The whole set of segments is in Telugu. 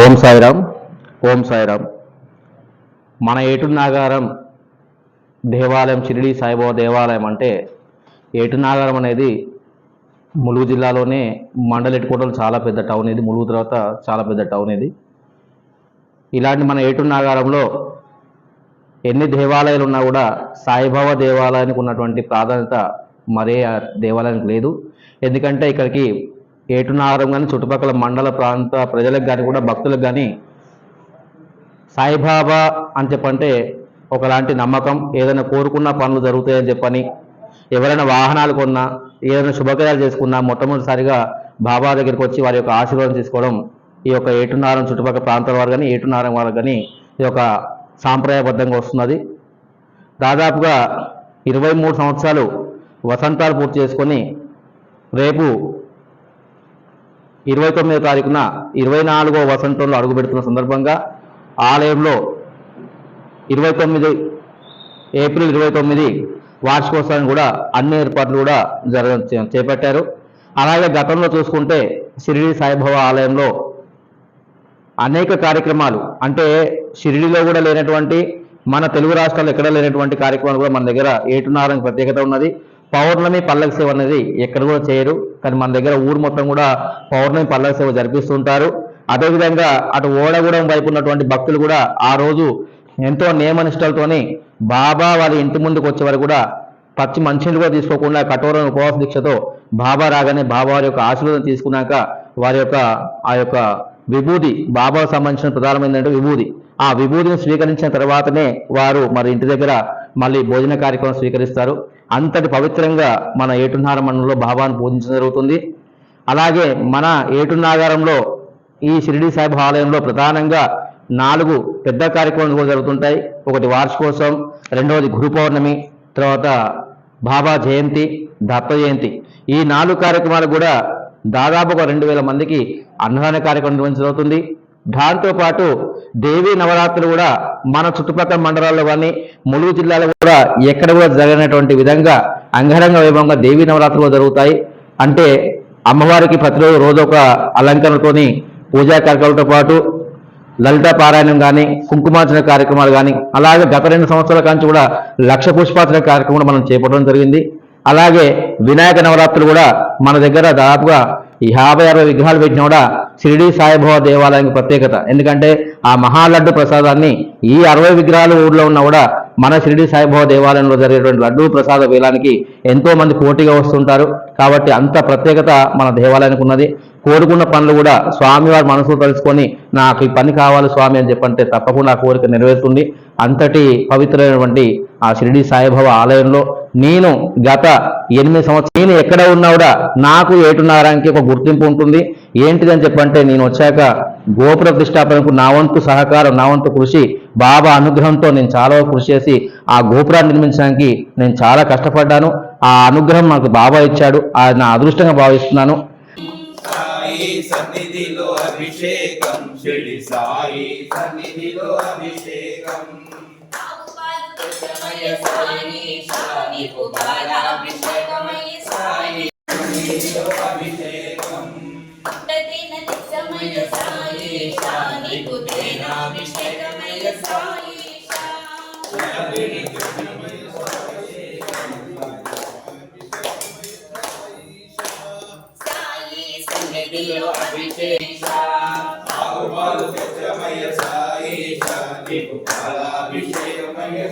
ఓం సాయిరామ్ ఓం సాయిరామ్. మన ఏటునాగారం దేవాలయం షిరిడి సాయిబాబా దేవాలయం అంటే ఏటునాగారం అనేది ములుగు జిల్లాలోనే మండల ఎట్టుకోవడం చాలా పెద్ద టౌన్ ఇది ములుగు తర్వాత చాలా పెద్ద టౌన్ ఇది. ఇలాంటి మన ఏటునాగారంలో ఎన్ని దేవాలయాలు ఉన్నా కూడా సాయిబాబా దేవాలయానికి ఉన్నటువంటి ప్రాధాన్యత మరే దేవాలయానికి లేదు. ఎందుకంటే ఇక్కడికి ఏటునాగరం కానీ చుట్టుపక్కల మండల ప్రాంత ప్రజలకు కానీ కూడా భక్తులకు కానీ సాయిబాబా అని చెప్పంటే ఒకలాంటి నమ్మకం. ఏదైనా కోరుకున్న పనులు జరుగుతాయని చెప్పని ఎవరైనా వాహనాలు కొన్నా ఏదైనా శుభకార్యాలు చేసుకున్నా మొట్టమొదటిసారిగా బాబా దగ్గరికి వచ్చి వారి యొక్క ఆశీర్వాదం తీసుకోవడం ఈ యొక్క ఏటునారం చుట్టుపక్కల ప్రాంతాల వారు కానీ ఏటునారం వారు కానీ ఇది ఒక సాంప్రదాయబద్ధంగా వస్తున్నది. దాదాపుగా ఇరవై మూడు సంవత్సరాలు వసంతాలు పూర్తి చేసుకొని రేపు ఇరవై తొమ్మిదో తారీఖున ఇరవై నాలుగో వసంతంలో అడుగుపెడుతున్న సందర్భంగా ఆలయంలో ఇరవై తొమ్మిది ఏప్రిల్ ఇరవై తొమ్మిది వార్షికోత్సవాన్ని కూడా అన్ని ఏర్పాట్లు కూడా జరగ చేపట్టారు. అలాగే గతంలో చూసుకుంటే షిరిడి సాయిబాబా ఆలయంలో అనేక కార్యక్రమాలు అంటే షిరిడిలో కూడా లేనటువంటి మన తెలుగు రాష్ట్రాల్లో ఎక్కడ లేనటువంటి కార్యక్రమాలు కూడా మన దగ్గర ఏటున్నారని ప్రత్యేకత ఉన్నది. పౌర్ణమి పల్లక సేవ అనేది ఎక్కడ కూడా చేయరు. కానీ మన దగ్గర ఊరు మొత్తం కూడా పౌర్ణమి పల్లక సేవ జరిపిస్తుంటారు. అదేవిధంగా అటు ఓడగూడెం వైపు ఉన్నటువంటి భక్తులు కూడా ఆ రోజు ఎంతో నియమనిష్టలతోని బాబా వారి ఇంటి ముందుకు వచ్చే వరకు కూడా పచ్చి మంచినీళ్ళు కూడా తీసుకోకుండా కఠోర ఉపవాస దీక్షతో బాబా రాగానే బాబా వారి యొక్క ఆశీర్వాదం తీసుకున్నాక వారి యొక్క ఆ యొక్క విభూది బాబాకు సంబంధించిన ప్రధానమైనటువంటి విభూది ఆ విభూతిని స్వీకరించిన తర్వాతనే వారు మరి ఇంటి దగ్గర మళ్ళీ భోజన కార్యక్రమం స్వీకరిస్తారు. అంతటి పవిత్రంగా మన ఏటున్నార మండలంలో బాబాను పూజించడం జరుగుతుంది. అలాగే మన ఏటున్నాగారంలో ఈ షిరిడి సాహిబ్ ఆలయంలో ప్రధానంగా నాలుగు పెద్ద కార్యక్రమాలు కూడా జరుగుతుంటాయి. ఒకటి వార్షికోత్సవం రెండవది గురు పౌర్ణమి తర్వాత బాబా జయంతి దత్త జయంతి. ఈ నాలుగు కార్యక్రమాలు కూడా దాదాపు ఒక రెండు వేల మందికి అన్నదాన కార్యక్రమం నిర్వహించబోతుంది దాంతో దాంతోపాటు దేవీ నవరాత్రులు కూడా మన చుట్టుపక్కల మండలాల్లో కానీ ములుగు జిల్లాలో కూడా ఎక్కడ కూడా జరగనటువంటి విధంగా అంగరంగ వైభవంగా దేవీ నవరాత్రులు జరుగుతాయి. అంటే అమ్మవారికి ప్రతిరోజు రోజు ఒక అలంకరణతోని పూజా కార్యక్రమాలతో పాటు లలిత పారాయణం కానీ కుంకుమార్చన కార్యక్రమాలు కానీ అలాగే గత రెండు సంవత్సరాల కాంచి కూడా లక్ష పుష్పార్చన కార్యక్రమం మనం చేపట్టడం జరిగింది. అలాగే వినాయక నవరాత్రులు కూడా మన దగ్గర దాదాపుగా ఈ యాభై అరవై విగ్రహాలు పెట్టిన కూడా షిరిడి సాయిబాబా దేవాలయానికి ప్రత్యేకత. ఎందుకంటే ఆ మహాలడ్డు ప్రసాదాన్ని ఈ అరవై విగ్రహాలు ఊళ్ళో ఉన్నా కూడా మన షిరిడి సాయిబాబా దేవాలయంలో జరిగేటువంటి లడ్డు ప్రసాద వేలానికి ఎంతో మంది పోటీగా వస్తుంటారు. కాబట్టి అంత ప్రత్యేకత మన దేవాలయానికి ఉన్నది. కోరుకున్న పనులు కూడా స్వామివారి మనసులో తలుచుకొని నాకు ఈ పని కావాలి స్వామి అని చెప్పంటే తప్పకుండా ఆ కోరిక నెరవేరుతుంది. అంతటి పవిత్రమైనటువంటి ఆ షిరిడి సాయిబాబా ఆలయంలో నేను గత ఎనిమిది సంవత్సరాలు నేను ఎక్కడ ఉన్నా కూడా నాకు ఏటున్నారానికి ఒక గుర్తింపు ఉంటుంది. ఏంటిదని చెప్పంటే నేను వచ్చాక గోపుర ప్రతిష్టాపనకు నా వంతు సహకారం నా వంతు కృషి బాబా అనుగ్రహంతో నేను చాలా కృషి చేసి ఆ గోపురాన్ని నిర్మించడానికి నేను చాలా కష్టపడ్డాను. ఆ అనుగ్రహం నాకు బాబా ఇచ్చాడు. అది నా అదృష్టంగా భావిస్తున్నాను. సన్నిధిలో అభిషేకం సాయి సన్నిధిలో అభిషేకం. సమయ సాయి శాని పుకారాభిషేకమయ సాయి సన్నిధిలో అభిషేకం. తదిన సమయ సాయి శాని పుత్రేనాభిషేకమయ సాయి సాయి సన్నిధిలో అభిషేక ఆగుపాలు సత్యమయ సాయి. నీకు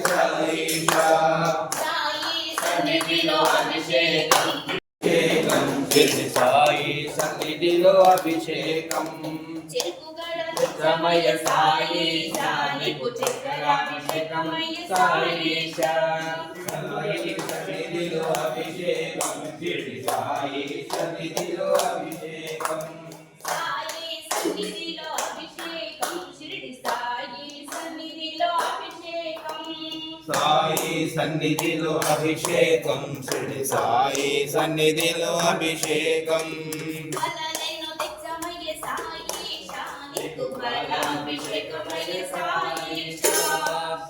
సాయి సాయి సన్నిధిలో అభిషేకం అభిషేకం సాయి సన్నిధిలో అభిషేకం సమయ సాయి శాని సాయి సాయి సన్నిధిలో అభిషేకం సాయి సన్నిధిలో అభిషేకం. సాయి సన్నిధిలో అభిషేకం షిరిడి సాయి సన్నిధిలో అభిషేకం సాయి సన్నిధిలో అభిషేకం. శ్రీ సాయి సన్నిధిలో అభిషేకం.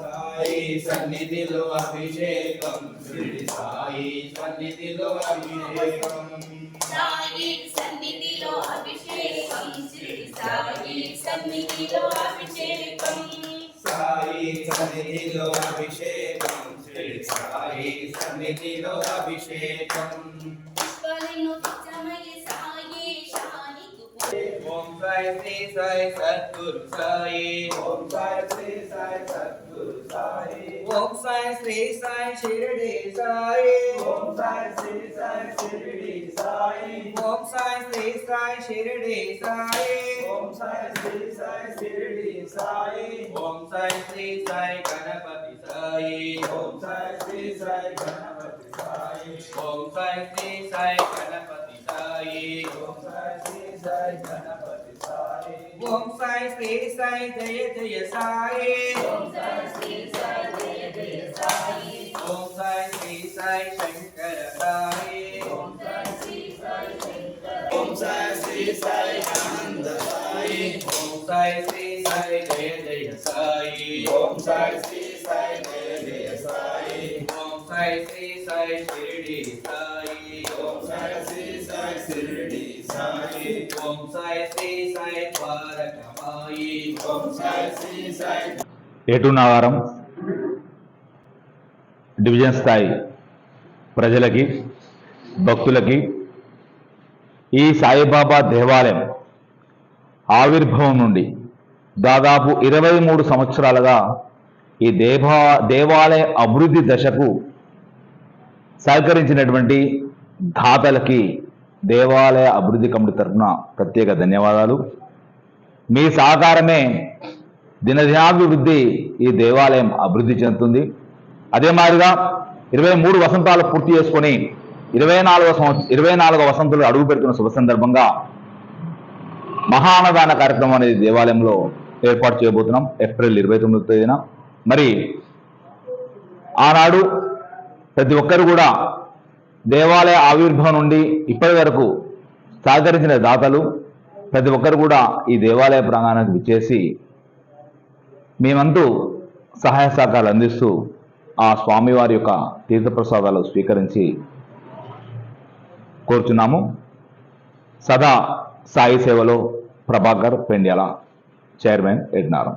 సాయి సన్నిధిలో అభిషేకం. శ్రీ సాయి సన్నిధిలో అభిషేకం. సాయి సన్నిధిలో అభిషేకం. సాయి సన్నిధిలో అభిషేకం. సాయి సన్నిధిలో అభిషేకం. శ్రీ సాయి సన్నిధిలో అభిషేకం ఓం సాయి శ్రీ సాయి సద్గురు సాయి. ఓం సాయి శ్రీ సాయి సద్గురు సాయి. ఓం సాయి శ్రీ సాయి షిరిడి సాయి ఓం సాయి శ్రీ సాయి షిరిడి సాయి ఓం సాయి శ్రీ సాయి షిరిడి సాయి ఓం సాయి శ్రీ సాయి షిరిడి సాయి ఓం సాయి శ్రీ సాయి గణపతి సాయి ఓం సాయి శ్రీ సాయి గణపతి సాయి ఓం సాయి శ్రీ సాయి గణపతి సాయి ఓం సాయి శ్రీ సాయి గణపతి సాయి ఓం సాయి శ్రీ సాయి జయ జయ సాయి ఓం సాయి శ్రీ సాయి జయ జయ సాయి ఓం సాయి శ్రీ సాయి శంకర సాయి ఓం సాయి శ్రీ సాయి శంకర ఓం సాయి శ్రీ సాయి ఆనంద సాయి ఓం సాయి శ్రీ సాయి జయ జయ సాయి ఓం సాయి శ్రీ సాయి జయ జయ సాయి ఓం సాయి శ్రీ సాయి షిరిడి సాయి ఓం సాయి శ్రీ సాయి షిరిడి సాయి ఓం సాయి శ్రీ సాయి ద్వారకమాయి ఓం సాయి శ్రీ సాయి ఏటు నాగారం డివిజన్ స్థాయి ప్రజలకి భక్తులకి ఈ సాయిబాబా దేవాలయం ఆవిర్భవం నుండి దాదాపు ఇరవై మూడు సంవత్సరాలుగా ఈ దేవా దేవాలయ అభివృద్ధి దశకు సహకరించినటువంటి దాతలకి దేవాలయ అభివృద్ధి కమిటీ తరఫున ప్రత్యేక ధన్యవాదాలు. మీ సహకారమే దినదినాభివృద్ధి ఈ దేవాలయం అభివృద్ధి చెందుతుంది. అదే మాదిరిగా ఇరవై మూడు వసంతాలు పూర్తి చేసుకొని ఇరవై నాలుగవ సంవత్సరం ఇరవై నాలుగవ వసంతులు అడుగు పెడుతున్న శుభ సందర్భంగా మహానదాన కార్యక్రమం అనేది దేవాలయంలో ఏర్పాటు చేయబోతున్నాం. ఏప్రిల్ ఇరవై తొమ్మిదో తేదీన. మరి ఆనాడు ప్రతి ఒక్కరు కూడా దేవాలయ ఆవిర్భావం నుండి ఇప్పటి వరకు సహకరించిన దాతలు ప్రతి ఒక్కరు కూడా ఈ దేవాలయ ప్రాంగణానికి విచ్చేసి మేమంతూ సహాయ సహకారాలు అందిస్తూ ఆ స్వామివారి యొక్క తీర్థప్రసాదాలు స్వీకరించి కోరుచున్నాము. సదా సాయి సేవలో ప్రభాకర్ పెండ్యాల చైర్మన్ ఎడ్నారం.